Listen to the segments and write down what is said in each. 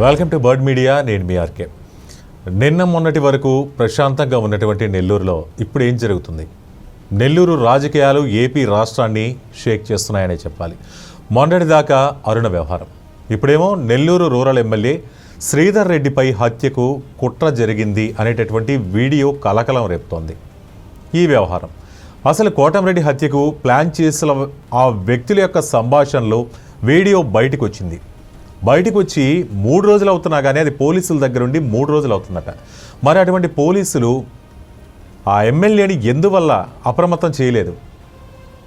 Welcome to bird media నేను మీ RK. నిన్న మొన్నటి వరకు ప్రశాంతంగా ఉన్నటువంటి నెల్లూరులో ఇప్పుడు ఏం జరుగుతుంది? నెల్లూరు రాజకీయాలు ఏపీ రాష్ట్రాన్ని షేక్ చేస్తున్నాయనే చెప్పాలి. మొన్నటి దాకా అరుణ వ్యవహారం. ఇప్పుడేమో నెల్లూరు రూరల్ ఎమ్మెల్యే శ్రీధర్ రెడ్డిపై హత్యకు కుట్ర జరిగింది అనేటటువంటి వీడియో కలకలం రేపుతోంది. ఈ వ్యవహారం. అసలు కోటంరెడ్డి హత్యకు ప్లాన్ చేసిన ఆ వ్యక్తుల యొక్క సంభాషణలో వీడియో బయటకు వచ్చింది. బయటకు వచ్చి మూడు రోజులు అవుతున్నా కానీ అది పోలీసుల దగ్గర ఉండి మూడు రోజులు అవుతుందట. మరి అటువంటి పోలీసులు ఆ ఎమ్మెల్యేని ఎందువల్ల అప్రమత్తం చేయలేదు?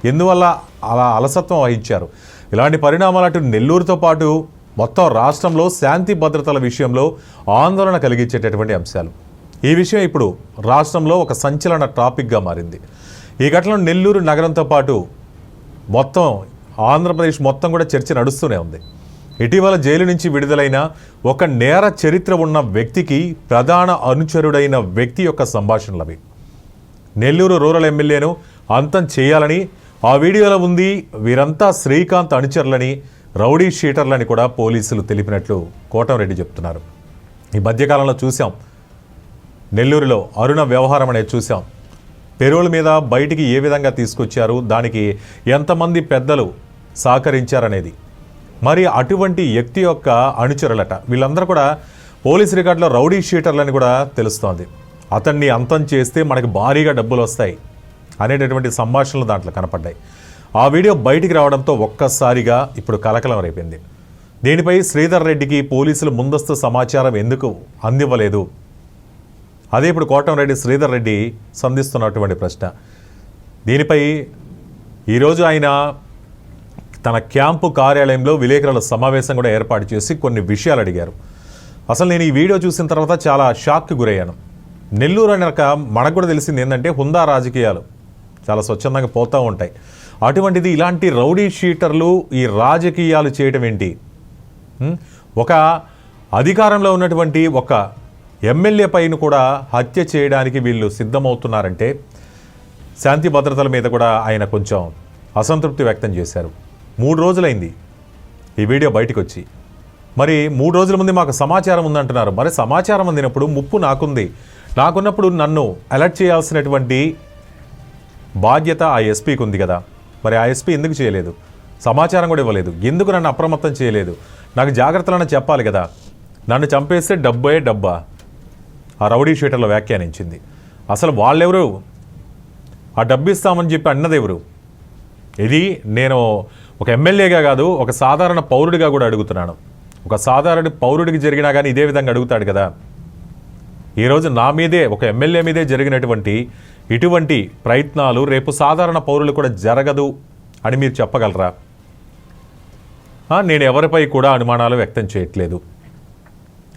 ఎందువల్ల అలా అలసత్వం వహించారు? ఇలాంటి పరిణామాలు అటు నెల్లూరుతో పాటు మొత్తం రాష్ట్రంలో శాంతి భద్రతల విషయంలో ఆందోళన కలిగించేటటువంటి అంశాలు. ఈ విషయం ఇప్పుడు రాష్ట్రంలో ఒక సంచలన టాపిక్గా మారింది. ఈ ఘటన నెల్లూరు నగరంతో పాటు మొత్తం ఆంధ్రప్రదేశ్ మొత్తం కూడా చర్చ నడుస్తూనే ఉంది. ఇటీవల జైలు నుంచి విడుదలైన ఒక నేర చరిత్ర ఉన్న వ్యక్తికి ప్రధాన అనుచరుడైన వ్యక్తి యొక్క సంభాషణలవి నెల్లూరు రూరల్ ఎమ్మెల్యేను అంతం చేయాలని ఆ వీడియోలో ఉంది వీరంతా శ్రీకాంత్ అనుచరులని రౌడీ షీటర్లని కూడా పోలీసులు తెలిపినట్లు కోటంరెడ్డి చెప్తున్నారు. ఈ మధ్యకాలంలో చూసాం నెల్లూరులో అరుణ వ్యవహారం అనేది చూసాం పెరోల్ మీద బయటికి ఏ విధంగా తీసుకొచ్చారు దానికి ఎంతమంది పెద్దలు సహకరించారనేది. మరి అటువంటి వ్యక్తి యొక్క అనుచరులట. వీళ్ళందరూ కూడా పోలీస్ రికార్డులో రౌడీ షీటర్లని కూడా తెలుస్తోంది. అతన్ని అంతం చేస్తే మనకి భారీగా డబ్బులు వస్తాయి అనేటటువంటి సంభాషణలు దాంట్లో కనపడ్డాయి. ఆ వీడియో బయటికి రావడంతో ఒక్కసారిగా ఇప్పుడు కలకలం రేపింది. దీనిపై శ్రీధర్ రెడ్డికి పోలీసులు ముందస్తు సమాచారం ఎందుకు అందివ్వలేదు? అదే ఇప్పుడు కోటంరెడ్డి శ్రీధర్ రెడ్డి సంధిస్తున్నటువంటి ప్రశ్న. దీనిపై ఈరోజు ఆయన తన క్యాంపు కార్యాలయంలో విలేకరుల సమావేశం కూడా ఏర్పాటు చేసి కొన్ని విషయాలు అడిగారు. అసలు నేను ఈ వీడియో చూసిన తర్వాత చాలా షాక్కి గురయ్యాను. నెల్లూరు అనక మనకు కూడా తెలిసింది ఏంటంటే హుందా రాజకీయాలు చాలా స్వచ్ఛందంగా పోతూ ఉంటాయి. అటువంటిది ఇలాంటి రౌడీ షీటర్లు ఈ రాజకీయాలు చేయటం ఏంటి? ఒక అధికారంలో ఉన్నటువంటి ఒక ఎమ్మెల్యే పైన కూడా హత్య చేయడానికి వీళ్ళు సిద్ధమవుతున్నారంటే శాంతి భద్రతల మీద కూడా ఆయన కొంచెం అసంతృప్తి వ్యక్తం చేశారు. మూడు రోజులైంది. ఈ వీడియో బయటకు వచ్చి మరి మూడు రోజుల ముందు మాకు సమాచారం ఉందంటున్నారు. మరి సమాచారం అందినప్పుడు ముప్పు నాకుంది. నాకున్నప్పుడు నన్ను అలర్ట్ చేయాల్సినటువంటి బాధ్యత ఆ ఎస్పీకి ఉంది కదా. మరి ఆ ఎస్పీ ఎందుకు చేయలేదు? సమాచారం కూడా ఇవ్వలేదు. ఎందుకు నన్ను అప్రమత్తం చేయలేదు? నాకు జాగ్రత్తలను చెప్పాలి కదా. నన్ను చంపేస్తే డబ్బే డబ్బా. ఆ రౌడీ షీటర్లో వ్యాఖ్యానించింది. అసలు వాళ్ళెవరు? ఆ డబ్బు ఇస్తామని చెప్పి అన్నదెవరు? ఇది నేను ఒక ఎమ్మెల్యేగా కాదు ఒక సాధారణ పౌరుడిగా కూడా అడుగుతున్నాను. ఒక సాధారణ పౌరుడికి జరిగినా కానీ ఇదే విధంగా అడుగుతాడు కదా. ఈరోజు నా మీదే ఒక ఎమ్మెల్యే మీదే జరిగినటువంటి ఇటువంటి ప్రయత్నాలు రేపు సాధారణ పౌరులు కూడా జరగదు అని మీరు చెప్పగలరా? నేను ఎవరిపై కూడా అనుమానాలు వ్యక్తం చేయట్లేదు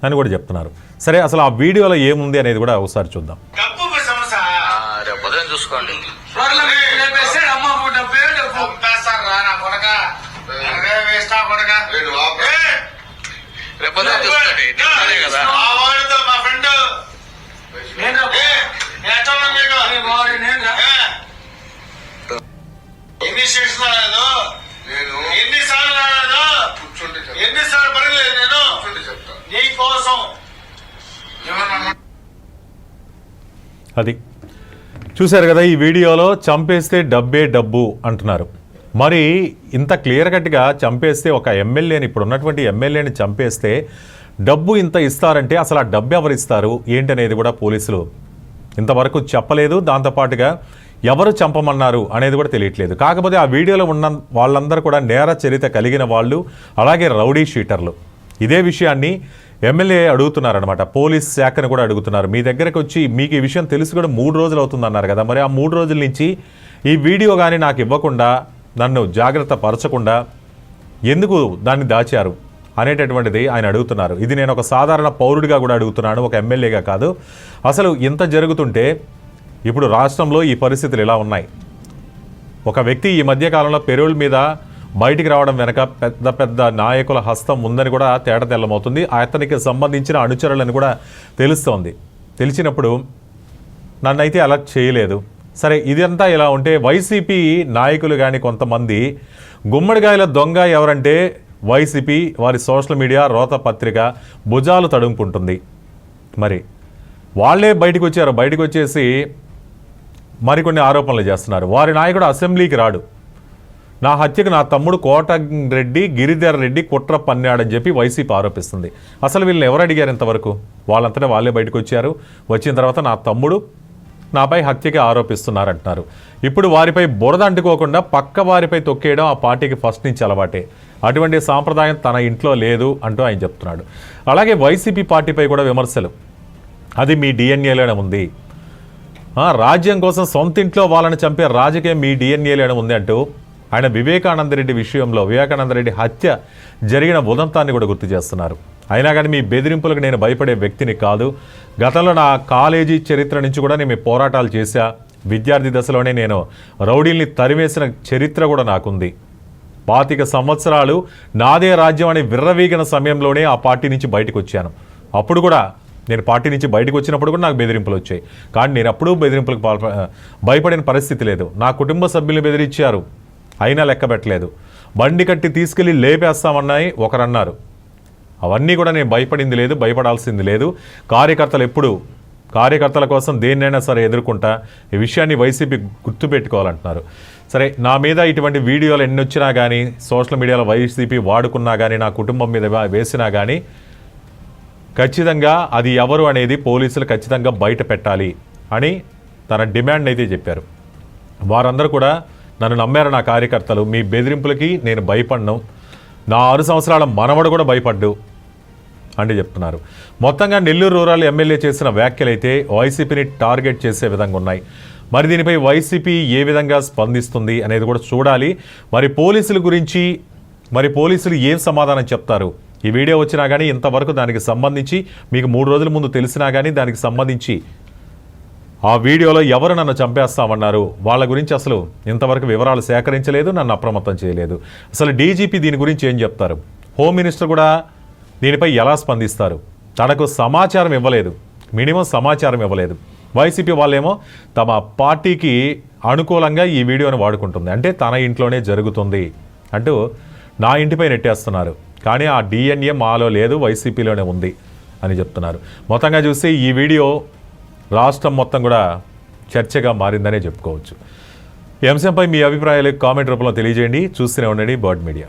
అని కూడా చెప్తున్నారు. సరే అసలు ఆ వీడియోలో ఏముంది అనేది కూడా ఒకసారి చూద్దాం డబ్బు సమస్య ఆ, రేపు ఉదయం చూసుకోండి త్వరలో మీకు రేపేస్తే అమ్మ డబ్బే డబ్బు చంపేస్తారు రా నా కొడక అరే వేస్తా కొడక నేను ఆపు. ఏ, రేపు కదా. మా ఫ్రెండ్. నేను? ఎన్ని రాలేదు? నేను ఎన్నిసార్లు రాలేదు. ఎన్నిసార్లు పడలేదు నేను? నీ కోసం అది. చూశారు కదా ఈ వీడియోలో చంపేస్తే డబ్బే డబ్బు అంటున్నారు. మరి ఇంత క్లియర్ కట్గా చంపేస్తే ఒక ఎమ్మెల్యేని ఇప్పుడు ఉన్నటువంటి ఎమ్మెల్యేని చంపేస్తే డబ్బు ఇంత ఇస్తారంటే అసలు ఆ డబ్బు ఎవరు ఇస్తారు? ఏంటనేది కూడా పోలీసులు ఇంతవరకు చెప్పలేదు. దాంతోపాటుగా ఎవరు చంపమన్నారు అనేది కూడా తెలియట్లేదు. కాకపోతే ఆ వీడియోలో ఉన్న వాళ్ళందరూ కూడా నేర చరిత్ర కలిగిన వాళ్ళు అలాగే రౌడీ షీటర్లు. ఇదే విషయాన్ని ఎమ్మెల్యే అడుగుతున్నారనమాట పోలీస్ శాఖను కూడా అడుగుతున్నారు. మీ దగ్గరకు వచ్చి మీకు ఈ విషయం తెలిసి కూడా మూడు రోజులు అవుతుందన్నారు కదా. మరి ఆ మూడు రోజుల నుంచి ఈ వీడియో కానీ నాకు ఇవ్వకుండా నన్ను జాగ్రత్త పరచకుండా ఎందుకు దాన్ని దాచారు అనేటటువంటిది ఆయన అడుగుతున్నారు. ఇది నేను ఒక సాధారణ పౌరుడిగా కూడా అడుగుతున్నాను ఒక ఎమ్మెల్యేగా కాదు. అసలు ఇంత జరుగుతుంటే ఇప్పుడు రాష్ట్రంలో ఈ పరిస్థితులు ఇలా ఉన్నాయి. ఒక వ్యక్తి ఈ మధ్యకాలంలో పెరోల్ మీద బయటికి రావడం వెనక పెద్ద పెద్ద నాయకుల హస్తం ఉందని కూడా తేట తెల్లమవుతుంది. అతనికి సంబంధించిన అనుచరులను కూడా తెలుస్తోంది. తెలిసినప్పుడు నన్నైతే అలా చేయలేదు. సరే ఇదంతా ఇలా ఉంటే వైసీపీ నాయకులు కానీ కొంతమంది గుమ్మడికాయల దొంగ ఎవరంటే వైసీపీ వారి సోషల్ మీడియా రోత పత్రిక భుజాలు తడుముకుంటుంది. మరి వాళ్ళే బయటకు వచ్చారు బయటకు వచ్చేసి మరికొన్ని ఆరోపణలు చేస్తున్నారు. వారి నాయకుడు అసెంబ్లీకి రాడు. నా హత్యకు నా తమ్ముడు కోటరెడ్డి గిరిధర్ రెడ్డి కుట్ర పన్నాడని చెప్పి వైసీపీ ఆరోపిస్తుంది. అసలు వీళ్ళని ఎవరు అడిగారు ఇంతవరకు? వాళ్ళంతటా వాళ్ళే బయటకు వచ్చారు వచ్చిన తర్వాత నా తమ్ముడు నాపై హత్యకి ఆరోపిస్తున్నారంటున్నారు. ఇప్పుడు వారిపై బురద అంటుకోకుండా పక్క వారిపై తొక్కేయడం ఆ పార్టీకి ఫస్ట్ నుంచి అలవాటే. అటువంటి సాంప్రదాయం తన ఇంట్లో లేదు అంటూ ఆయన చెప్తున్నాడు. అలాగే వైసీపీ పార్టీపై కూడా విమర్శలు. అది మీ డిఎన్ఏలోనే ఉంది. ఆ, రాజ్యం కోసం సొంత ఇంట్లో వాళ్ళని చంపే రాజకీయం మీ డిఎన్ఏలోనే ఉంది అంటూ ఆయన వివేకానందరెడ్డి విషయంలో వివేకానందరెడ్డి హత్య జరిగిన ఉదంతాన్ని కూడా గుర్తు చేస్తున్నారు. అయినా కానీ మీ బెదిరింపులకు నేను భయపడే వ్యక్తిని కాదు. గతంలో నా కాలేజీ చరిత్ర నుంచి కూడా నేను పోరాటాలు చేశా. విద్యార్థి దశలోనే నేను రౌడీల్ని తరివేసిన చరిత్ర కూడా నాకుంది. పాతిక సంవత్సరాలు నాదే రాజ్యం అని విర్రవీగిన సమయంలోనే ఆ పార్టీ నుంచి బయటకు వచ్చాను. అప్పుడు కూడా నేను పార్టీ నుంచి బయటకు వచ్చినప్పుడు కూడా నాకు బెదిరింపులు వచ్చాయి. కానీ నేను అప్పుడూ బెదిరింపులకు భయపడిన పరిస్థితి లేదు. నా కుటుంబ సభ్యులు బెదిరించారు. అయినా లెక్క పెట్టలేదు. బండి కట్టి తీసుకెళ్ళి లేపేస్తామన్నాయి ఒకరన్నారు. అవన్నీ కూడా నేను భయపడింది లేదు భయపడాల్సింది లేదు. కార్యకర్తలు ఎప్పుడు కార్యకర్తల కోసం దేన్నైనా సరే ఎదుర్కొంటా ఈ విషయాన్ని వైసీపీ గుర్తుపెట్టుకోవాలంటున్నారు. సరే నా మీద ఇటువంటి వీడియోలు ఎన్ని వచ్చినా కానీ సోషల్ మీడియాలో వైసీపీ వాడుకున్నా కానీ నా కుటుంబం మీద వేసినా కానీ ఖచ్చితంగా అది ఎవరు అనేది పోలీసులు ఖచ్చితంగా బయట పెట్టాలి అని తన డిమాండ్ అయితే చెప్పారు. వారందరూ కూడా నన్ను నమ్మారు నా కార్యకర్తలు. మీ బెదిరింపులకి నేను భయపడ్ను. నా ఆరు సంవత్సరాల మనవడు కూడా భయపడ్డు. అని చెప్తున్నారు. మొత్తంగా నెల్లూరు రూరల్ ఎమ్మెల్యే చేసిన వ్యాఖ్యలైతే వైసీపీని టార్గెట్ చేసే విధంగా ఉన్నాయి. మరి దీనిపై వైసీపీ ఏ విధంగా స్పందిస్తుంది అనేది కూడా చూడాలి. మరి పోలీసుల గురించి మరి పోలీసులు ఏం సమాధానం చెప్తారు? ఈ వీడియో వచ్చినా కానీ ఇంతవరకు దానికి సంబంధించి మీకు మూడు రోజుల ముందు తెలిసినా కానీ దానికి సంబంధించి ఆ వీడియోలో ఎవరు నన్ను చంపేస్తామన్నారు? వాళ్ళ గురించి అసలు ఇంతవరకు వివరాలు సేకరించలేదు నన్ను అప్రమత్తం చేయలేదు. అసలు డీజీపీ దీని గురించి ఏం చెప్తారు? హోమ్ మినిస్టర్ కూడా దీనిపై ఎలా స్పందిస్తారు? తనకు సమాచారం ఇవ్వలేదు. మినిమం సమాచారం ఇవ్వలేదు. వైసీపీ వాళ్ళేమో తమ పార్టీకి అనుకూలంగా ఈ వీడియోని వాడుకుంటుంది. అంటే తన ఇంట్లోనే జరుగుతుంది అంటూ నా ఇంటిపై నెట్టేస్తున్నారు. కానీ ఆ డిఎన్ఏ మాలో లేదు వైసీపీలోనే ఉంది అని చెప్తున్నారు. మొత్తంగా చూస్తే ఈ వీడియో రాష్ట్రం మొత్తం కూడా చర్చగా మారిందనే చెప్పుకోవచ్చు. ఈ అంశంపై మీ అభిప్రాయాలు కామెంట్ రూపంలో తెలియజేయండి. చూస్తూనే ఉండండి బర్డ్ మీడియా.